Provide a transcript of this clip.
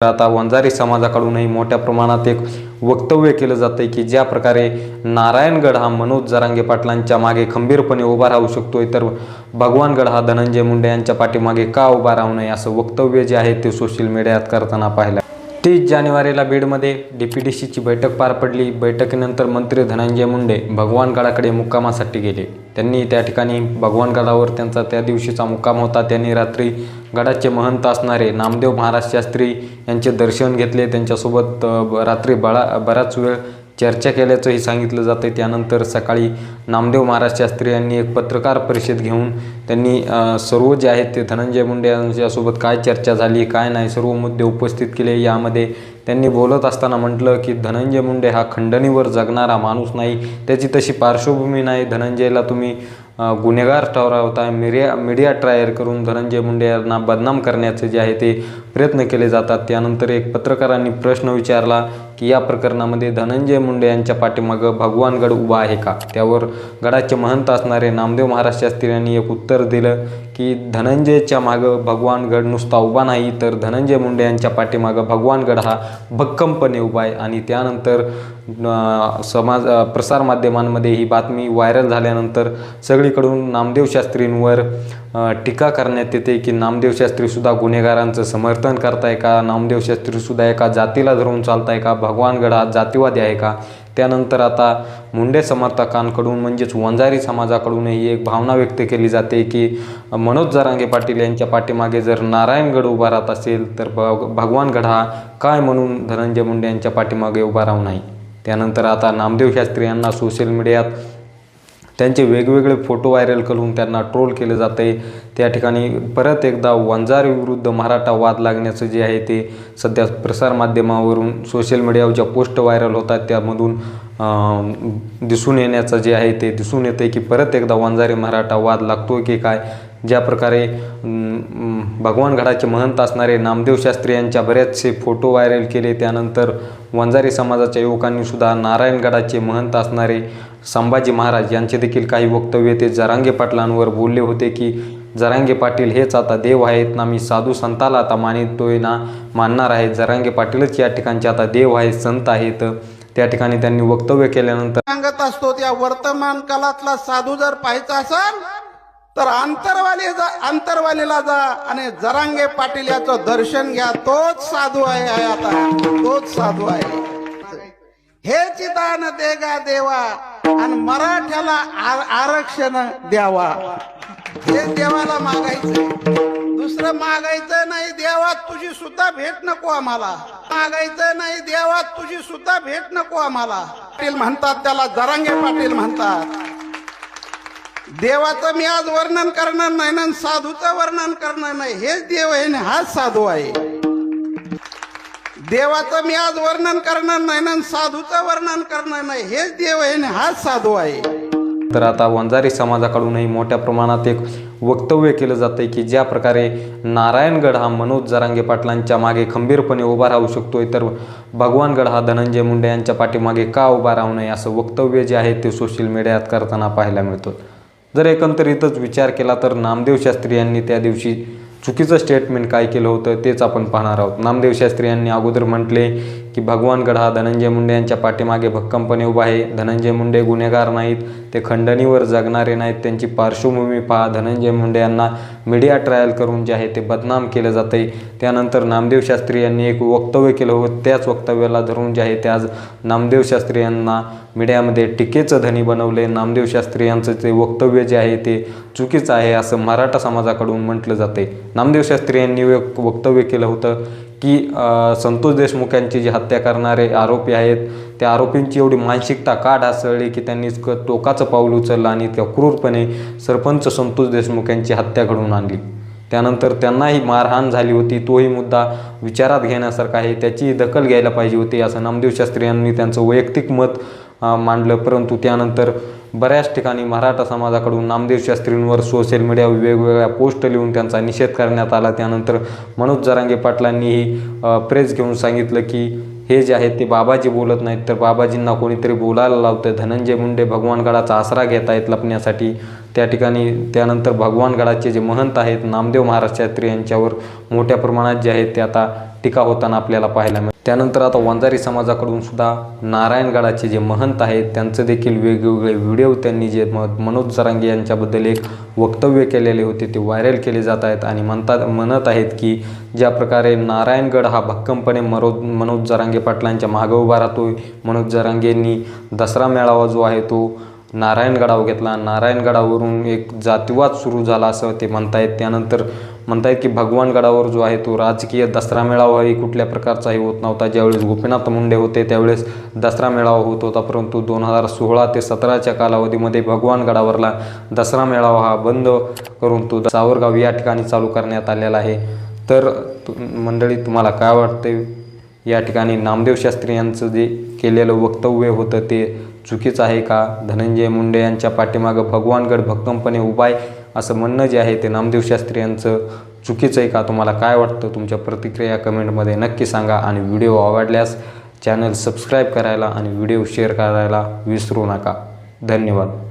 आता वंजारी समाजाकडूनही मोठ्या प्रमाणात एक वक्तव्य केलं जातंय की ज्या प्रकारे नारायणगड हा मनोज जरांगे पाटलांच्या मागे खंबीरपणे उभा राहू शकतोय तर भगवानगड हा धनंजय मुंडे यांच्या पाठीमागे का उभा राहू नये असं वक्तव्य जे आहे ते सोशल मीडियात करताना पाहिलं. तीस जानेवारीला बीडमध्ये डी पी डी सीची बैठक पार पडली. बैठकीनंतर मंत्री धनंजय मुंडे भगवानगडाकडे मुक्कामासाठी गेले. त्यांनी त्या ठिकाणी भगवानगडावर त्यांचा त्या दिवशीचा मुक्काम होता. त्यांनी रात्री गडाचे महंत असणारे नामदेव महाराज शास्त्री यांचे दर्शन घेतले. त्यांच्यासोबत ब- रात्री बळा बराच वेळ चर्चा केल्याचंही सांगितलं जातं त्यानंतर सकाळी नामदेव महाराज शास्त्री यांनी एक पत्रकार परिषद घेऊन त्यांनी सर्व जे आहेत ते धनंजय मुंडे यांच्यासोबत काय चर्चा झाली काय नाही सर्व मुद्दे उपस्थित केले. यामध्ये त्यांनी बोलत असताना म्हटलं की धनंजय मुंडे हा खंडणीवर जगणारा माणूस नाही. त्याची तशी पार्श्वभूमी नाही. धनंजयला तुम्ही गुन्हेगार ठरवताय मीडिया मीडिया ट्रायल करून धनंजय मुंडे यांना बदनाम करण्याचे जे आहे ते प्रयत्न केले जातात. त्यानंतर एक पत्रकारांनी प्रश्न विचारला की या प्रकरणामध्ये धनंजय मुंडे यांच्या पाठीमागं भगवानगड उभा आहे का? त्यावर गडाचे महंत असणारे नामदेव महाराज शास्त्री यांनी एक उत्तर दिलं की धनंजयच्या मागं भगवानगड नुसता उभा नाही तर धनंजय मुंडे यांच्या पाठीमागं भगवानगड हा भक्कमपणे उभा आहे. आणि त्यानंतर समाज प्रसारमाध्यमांमध्ये ही बातमी व्हायरल झाल्यानंतर सगळीकडून नामदेव शास्त्रींवर टीका करण्यात येते की नामदेव शास्त्रीसुद्धा गुन्हेगारांचं समर्थन करताय का? नामदेव शास्त्रीसुद्धा एका जातीला धरून चालताय का? भगवानगड हा जातीवादी आहे का? त्यानंतर आता मुंडे समर्थकांकडून म्हणजेच वंजारी समाजाकडूनही एक भावना व्यक्त केली जाते की मनोज जरांगे पाटील यांच्या पाठीमागे जर नारायणगड उभा राहत असेल तर भग भगवानगड हा काय म्हणून धनंजय मुंडे यांच्या पाठीमागे उभा राहू नाही त्यानंतर आता नामदेव शास्त्री यांना सोशल मीडियात त्यांचे वेगवेगळे फोटो व्हायरल करून त्यांना ट्रोल केलं जातं. आहे त्या ठिकाणी परत एकदा वंजारीविरुद्ध मराठा वाद लागण्याचं जे आहे ते सध्या प्रसारमाध्यमावरून सोशल मीडियावर ज्या पोस्ट व्हायरल होतात त्यामधून दिसून येण्याचं जे आहे ते दिसून येते की परत एकदा वंजारी मराठा वाद लागतो की काय? ज्या प्रकारे भगवानगडाचे महंत असणारे नामदेव शास्त्री यांच्या बरेचसे फोटो व्हायरल केले. त्यानंतर वंजारी समाजाच्या युवकांनीसुद्धा नारायणगडाचे महंत असणारे संभाजी महाराज यांचे देखील काही वक्तव्य ते जरांगे पाटलांवर बोलले होते की जरांगे पाटील हेच आता देव आहेत ना मी साधू संताला आता मानितोय ना मानणार आहे. जरांगे पाटीलच या ठिकाणचे आता देव आहेत संत आहेत. त्या ठिकाणी त्यांनी वक्तव्य केल्यानंतर सांगत असतो त्या वर्तमान काळातला साधू जर पाहायचा असेल तर अंतरवाली जा अंतरवालीला जा आणि जरांगे पाटील याचं दर्शन घ्या. तोच साधू आहे आहे आता. तोच साधू आहे. हे चिदान देगा देवा. आणि मराठ्याला आरक्षण द्यावा. हे देवाला मागायचं दुसरं मागायचं नाही देवा तुझी सुद्धा भेट नको आम्हाला. मागायचं नाही देवा तुझी सुद्धा भेट नको आम्हाला. पाटील म्हणतात त्याला जरांगे पाटील म्हणतात. देवाचं मी आज वर्णन करणार नाही ना साधूचं वर्णन करणार नाही. हेच देव आहे हाच साधू आहे. देवाचं मी आज वर्णन करणार नाही ना साधूचं वर्णन करणार नाही. हेच देव आहे आणि हाच साधू आहे. तर आता वंजारी समाजाकडूनही मोठ्या प्रमाणात एक वक्तव्य केलं जातं की ज्या प्रकारे नारायणगड हा मनोज जरांगे पाटलांच्या मागे खंबीरपणे उभा राहू शकतोय तर भगवानगड हा धनंजय मुंडे यांच्या पाठीमागे का उभा राहू नये असं वक्तव्य जे आहे ते सोशल मीडियात करताना पाहायला मिळतं जर एकंदरीतच विचार केला तर नामदेव शास्त्री यांनी त्या दिवशी चुकीचं स्टेटमेंट काय केलं होतं तेच आपण पाहणार आहोत. नामदेव शास्त्री यांनी अगोदर म्हटले की भगवानगड हा धनंजय मुंडे यांच्या पाठीमागे भक्कमपणे उभा आहे. धनंजय मुंडे गुन्हेगार नाहीत. ते खंडणीवर जगणारे नाहीत. त्यांची पार्श्वभूमी पहा. धनंजय मुंडे यांना मीडिया ट्रायल करून जे आहे ते बदनाम केलं जातं आहे त्यानंतर नामदेव शास्त्री यांनी एक वक्तव्य केलं होतं. त्याच वक्तव्याला धरून जे आहे ते आज नामदेव शास्त्री यांना मीडियामध्ये टीकेचं धनी बनवले. नामदेव शास्त्री यांचं ते वक्तव्य जे आहे ते चुकीचं आहे असं मराठा समाजाकडून म्हटलं जाते. नामदेव शास्त्री यांनी एक वक्तव्य केलं होतं की संतोष देशमुख यांची जी हत्या करणारे आरोपी आहेत त्या आरोपींची एवढी मानसिकता का ढासळली की त्यांनी टोकाचं पाऊल उचललं आणि त्या क्रूरपणे सरपंच संतोष देशमुख यांची हत्या घडवून आणली. त्यानंतर त्यांनाही मारहाण झाली होती. तोही मुद्दा विचारात घेण्यासारखा आहे. त्याची दखल घ्यायला पाहिजे होती असं नामदेव शास्त्री यांनी त्यांचं वैयक्तिक मत मांडलं. परंतु त्यानंतर बऱ्याच ठिकाणी मराठा समाजाकडून नामदेव शास्त्रींवर सोशल मीडियावर वेगवेगळ्या पोस्ट लिहून त्यांचा निषेध करण्यात आला. त्यानंतर मनोज जरांगे पाटलांनीही प्रेस घेऊन सांगितलं की हे जे आहेत ते बाबाजी बोलत नाहीत तर बाबाजींना कोणीतरी बोलायला लावतं धनंजय मुंडे भगवानगडाचा आसरा घेत आहेत लपण्यासाठी. त्या ठिकाणी त्यानंतर भगवानगडाचे जे महंत आहेत नामदेव महाराज शास्त्री यांच्यावर मोठ्या प्रमाणात जे आहेत ते आता टीका होताना आपल्याला पाहायला मिळते. त्यानंतर आता वंजारी समाजाकडून सुद्धा नारायणगडाचे जे महंत आहेत त्यांचं देखील वेगवेगळे व्हिडिओ त्यांनी जे म मनोज जरांगे यांच्याबद्दल एक वक्तव्य केलेले होते ते व्हायरल केले जात आहेत आणि म्हणतात म्हणत आहेत की ज्या प्रकारे नारायणगड हा भक्कमपणे मरो मनोज जरांगे पाटलांच्या मागं उभा राहतोय. मनोज जरांगेंनी दसरा मेळावा जो आहे तो नारायणगडाव घेतला. नारायणगडावरून एक जातीवाद सुरू झाला असं ते म्हणतायत. त्यानंतर म्हणतायत की भगवानगडावर जो आहे तो राजकीय दसरा मेळावाही कुठल्या प्रकारचाही होत नव्हता. ज्यावेळेस गोपीनाथ मुंडे होते त्यावेळेस दसरा मेळावा होत होता. परंतु दोन हजार सोळा ते सतराच्या कालावधीमध्ये भगवानगडावरला दसरा मेळावा हा बंद करून तो सावरगाव या ठिकाणी चालू करण्यात आलेला आहे. तर तु- मंडळी तुम्हाला काय वाटते या ठिकाणी नामदेव शास्त्री यांचं जे केलेलं वक्तव्य होतं ते चुकीचं आहे का? धनंजय मुंडे यांच्या पाठीमागं भगवानगड भक्कमपणे उभा आहे असं म्हणणं जे आहे ते नामदेव शास्त्री यांचं चुकीचं आहे का? तुम्हाला काय वाटतं? तुमच्या प्रतिक्रिया कमेंटमध्ये नक्की सांगा आणि व्हिडिओ आवडल्यास चॅनल सबस्क्राईब करायला आणि व्हिडिओ शेअर करायला विसरू नका. धन्यवाद.